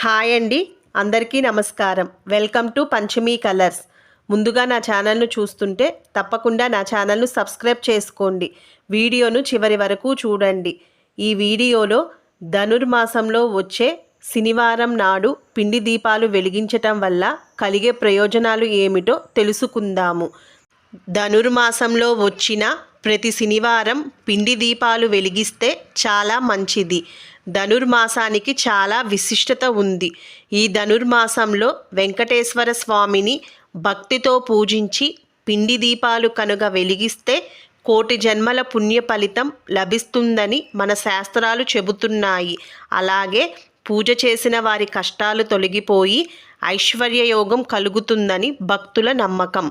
Hi అండి. అందరికీ నమస్కారం. Welcome to Panchami colours. ముందుగా నా ఛానల్ను చూస్తుంటే తప్పకుండా నా ఛానల్ను సబ్స్క్రైబ్ చేసుకోండి. వీడియోను చివరి వరకు చూడండి. ఈ వీడియోలో ధనుర్మాసంలో వచ్చే శనివారం నాడు పిండి దీపాలు వెలిగించటం వల్ల కలిగే ప్రయోజనాలు ఏమిటో తెలుసుకుందాము. ధనుర్మాసంలో వచ్చిన ప్రతి శనివారం పిండి దీపాలు వెలిగిస్తే చాలా మంచిది. ధనుర్మాసానికి చాలా విశిష్టత ఉంది. ఈ ధనుర్మాసంలో వెంకటేశ్వర స్వామిని భక్తితో పూజించి పిండి దీపాలు కనుక వెలిగిస్తే కోటి జన్మల పుణ్య ఫలితం లభిస్తుందని మన శాస్త్రాలు చెబుతున్నాయి. అలాగే పూజ చేసిన వారి కష్టాలు తొలగిపోయి ఐశ్వర్యయోగం కలుగుతుందని భక్తుల నమ్మకం.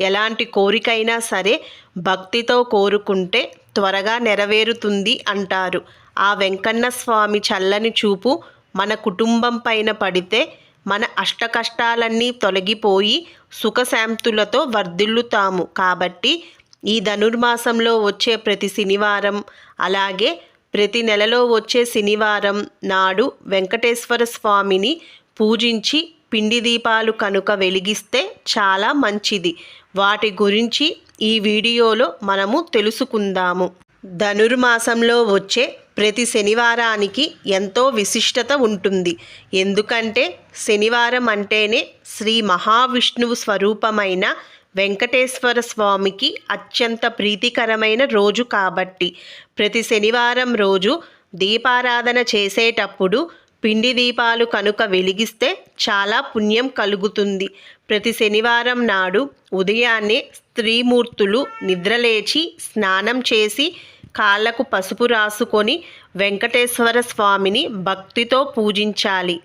ఎలాంటి కోరికైనా సరే భక్తితో కోరుకుంటే త్వరగా నెరవేరుతుంది అంటారు. ఆ వెంకన్న స్వామి చల్లని చూపు మన కుటుంబం పైన పడితే మన అష్టకష్టాలన్నీ తొలగిపోయి సుఖశాంతులతో వర్ధిల్లుతాము. కాబట్టి ఈ ధనుర్మాసంలో వచ్చే ప్రతి శనివారం అలాగే ప్రతి నెలలో వచ్చే శనివారం నాడు వెంకటేశ్వర స్వామిని పూజించి పిండి దీపాలు కనుక వెలిగిస్తే చాలా మంచిది. వాటి గురించి ఈ వీడియోలో మనము తెలుసుకుందాము. ధనుర్మాసంలో వచ్చే ప్రతి శనివారానికి ఎంతో విశిష్టత ఉంటుంది. ఎందుకంటే శనివారం అంటేనే శ్రీ మహావిష్ణువు స్వరూపమైన వెంకటేశ్వర స్వామికి అత్యంత ప్రీతికరమైన రోజు కాబట్టి ప్రతి శనివారం రోజు దీపారాధన చేసేటప్పుడు పిండి దీపాలు కనుక వెలిగిస్తే చాలా పుణ్యం కలుగుతుంది. ప్రతి శనివారం నాడు ఉదయాన్నే స్త్రీమూర్తులు నిద్రలేచి స్నానం చేసి కాళ్ళకు పసుపు రాసుకొని వెంకటేశ్వర స్వామిని భక్తితో పూజించాలి.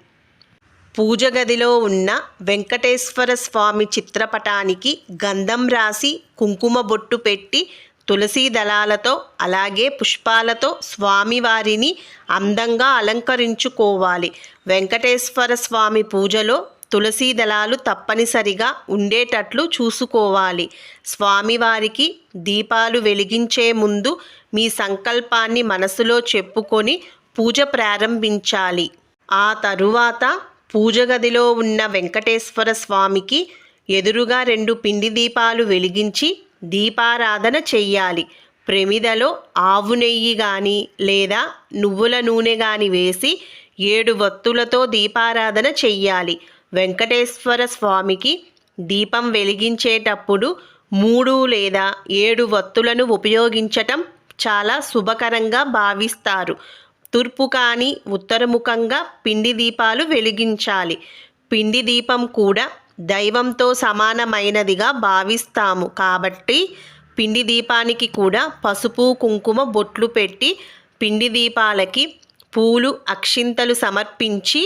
పూజ గదిలో ఉన్న వెంకటేశ్వర స్వామి చిత్రపటానికి గంధం రాసి కుంకుమ బొట్టు పెట్టి తులసీ దళాలతో అలాగే పుష్పాలతో స్వామివారిని అందంగా అలంకరించుకోవాలి. వెంకటేశ్వర స్వామి పూజలో తులసీ దళాలు తప్పనిసరిగా ఉండేటట్లు చూసుకోవాలి. స్వామివారికి దీపాలు వెలిగించే ముందు మీ సంకల్పాన్ని మనసులో చెప్పుకొని పూజ ప్రారంభించాలి. ఆ తరువాత పూజ గదిలో ఉన్న వెంకటేశ్వర స్వామికి ఎదురుగా రెండు పిండి దీపాలు వెలిగించి దీపారాధన చెయ్యాలి. ప్రమిదలో ఆవు నెయ్యి కానీ లేదా నువ్వుల నూనె కానీ వేసి ఏడు వత్తులతో దీపారాధన చెయ్యాలి. వెంకటేశ్వర స్వామికి దీపం వెలిగించేటప్పుడు మూడు లేదా ఏడు వత్తులను ఉపయోగించటం చాలా శుభకరంగా భావిస్తారు. తూర్పు కానీ ఉత్తరముఖంగా పిండి దీపాలు వెలిగించాలి. పిండి దీపం కూడా దైవంతో సమానమైనదిగా భావిస్తాము. కాబట్టి పిండి దీపానికి కూడా పసుపు కుంకుమ బొట్లు పెట్టి పిండి దీపాలకి పూలు అక్షింతలు సమర్పించి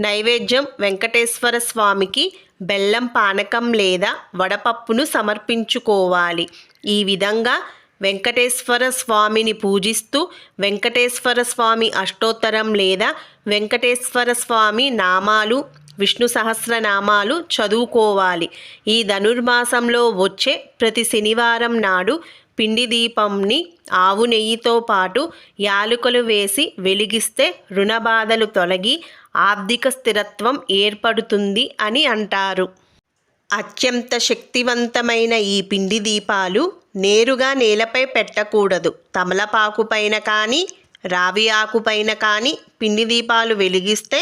నైవేద్యం వెంకటేశ్వర స్వామికి బెల్లం పానకం లేదా వడపప్పును సమర్పించుకోవాలి. ఈ విధంగా వెంకటేశ్వర స్వామిని పూజిస్తూ వెంకటేశ్వర స్వామి అష్టోత్తరం లేదా వెంకటేశ్వర స్వామి నామాలు విష్ణు సహస్రనామాలు చదువుకోవాలి. ఈ ధనుర్మాసంలో వచ్చే ప్రతి శనివారం నాడు పిండి దీపంని ఆవు నెయ్యితో పాటు యాలుకలు వేసి వెలిగిస్తే రుణబాధలు తొలగి ఆర్థిక స్థిరత్వం ఏర్పడుతుంది అని అంటారు. అత్యంత శక్తివంతమైన ఈ పిండి దీపాలు నేరుగా నేలపై పెట్టకూడదు. తమలపాకు పైన కానీ రావి ఆకుపైన కానీ పిండి దీపాలు వెలిగిస్తే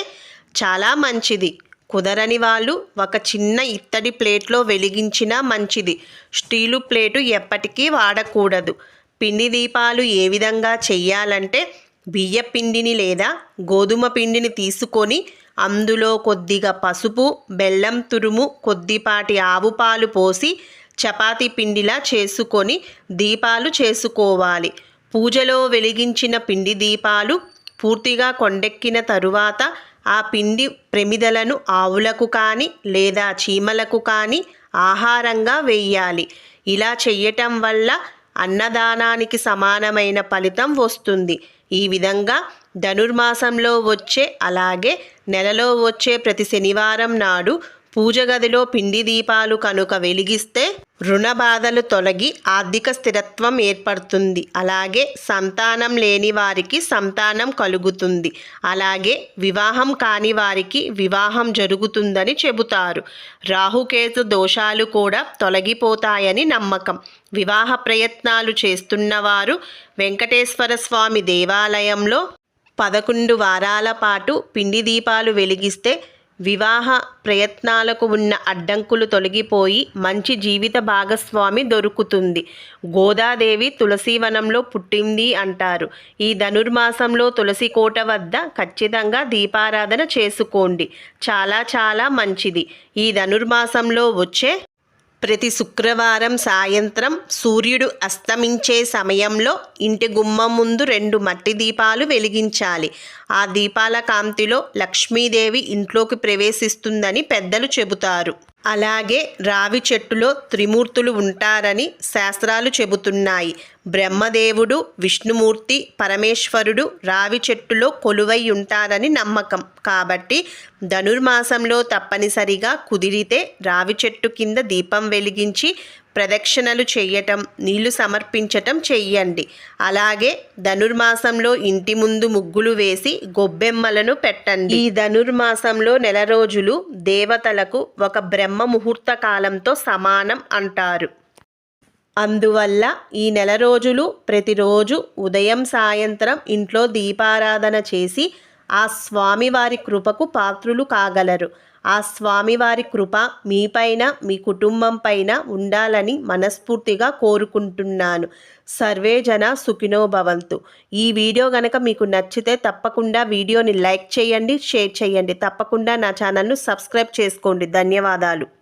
చాలా మంచిది. కుదరని వాళ్ళు ఒక చిన్న ఇత్తడి ప్లేట్లో వెలిగించినా మంచిది. స్టీలు ప్లేటు ఎప్పటికీ వాడకూడదు. పిండి దీపాలు ఏ విధంగా చెయ్యాలంటే బియ్య పిండిని లేదా గోధుమ పిండిని తీసుకొని అందులో కొద్దిగా పసుపు బెల్లం తురుము కొద్దిపాటి ఆవు పాలు పోసి చపాతీ పిండిలా చేసుకొని దీపాలు చేసుకోవాలి. పూజలో వెలిగించిన పిండి దీపాలు పూర్తిగా కొండెక్కిన తరువాత ఆ పిండి ప్రమిదలను ఆవులకు కానీ లేదా చీమలకు కానీ ఆహారంగా వేయాలి. ఇలా చెయ్యటం వల్ల అన్నదానానికి సమానమైన ఫలితం వస్తుంది. ఈ విధంగా ధనుర్మాసంలో వచ్చే అలాగే నెలలో వచ్చే ప్రతి శనివారం నాడు పూజ గదిలో పిండి దీపాలు కనుక వెలిగిస్తే రుణ బాధలు తొలగి ఆర్థిక స్థిరత్వం ఏర్పడుతుంది. అలాగే సంతానం లేని వారికి సంతానం కలుగుతుంది. అలాగే వివాహం కాని వారికి వివాహం జరుగుతుందని చెబుతారు. రాహుకేతు దోషాలు కూడా తొలగిపోతాయని నమ్మకం. వివాహ ప్రయత్నాలు చేస్తున్నవారు వెంకటేశ్వర స్వామి దేవాలయంలో పదకొండు వారాల పాటు పిండి దీపాలు వెలిగిస్తే వివాహ ప్రయత్నాలకు ఉన్న అడ్డంకులు తొలగిపోయి మంచి జీవిత భాగస్వామి దొరుకుతుంది. గోదాదేవి తులసీవనంలో పుట్టింది అంటారు. ఈ ధనుర్మాసంలో తులసి కోట వద్ద ఖచ్చితంగా దీపారాధన చేసుకోండి. చాలా చాలా మంచిది. ఈ ధనుర్మాసంలో వచ్చే ప్రతి శుక్రవారం సాయంత్రం సూర్యుడు అస్తమించే సమయంలో ఇంటి గుమ్మం ముందు రెండు మట్టి దీపాలు వెలిగించాలి. ఆ దీపాల కాంతిలో లక్ష్మీదేవి ఇంట్లోకి ప్రవేశిస్తుందని పెద్దలు చెబుతారు. అలాగే రావి చెట్టులో త్రిమూర్తులు ఉంటారని శాస్త్రాలు చెబుతున్నాయి. బ్రహ్మదేవుడు విష్ణుమూర్తి పరమేశ్వరుడు రావి చెట్టులో కొలువై ఉంటారని నమ్మకం. కాబట్టి ధనుర్మాసంలో తప్పనిసరిగా కుదిరితే రావి చెట్టు కింద దీపం వెలిగించి ప్రదక్షిణలు చేయటం నీళ్ళు సమర్పించటం చెయ్యండి. అలాగే ధనుర్మాసంలో ఇంటి ముందు ముగ్గులు వేసి గొబ్బెమ్మలను పెట్టండి. ఈ ధనుర్మాసంలో నెల రోజులు దేవతలకు ఒక బ్రహ్మ ముహూర్త కాలంతో సమానం అంటారు. అందువల్ల ఈ నెల రోజులు ప్రతిరోజు ఉదయం సాయంత్రం ఇంట్లో దీపారాధన చేసి ఆ స్వామివారి కృపకు పాత్రులు కాగలరు. ఆ స్వామివారి కృప మీపైన మీ కుటుంబం పైన ఉండాలని మనస్ఫూర్తిగా కోరుకుంటున్నాను. సర్వే జన సుఖినో భవంతు. ఈ వీడియో గనక మీకు నచ్చితే తప్పకుండా వీడియోని లైక్ చేయండి షేర్ చేయండి. తప్పకుండా నా ఛానల్ను సబ్స్క్రైబ్ చేసుకోండి. ధన్యవాదాలు.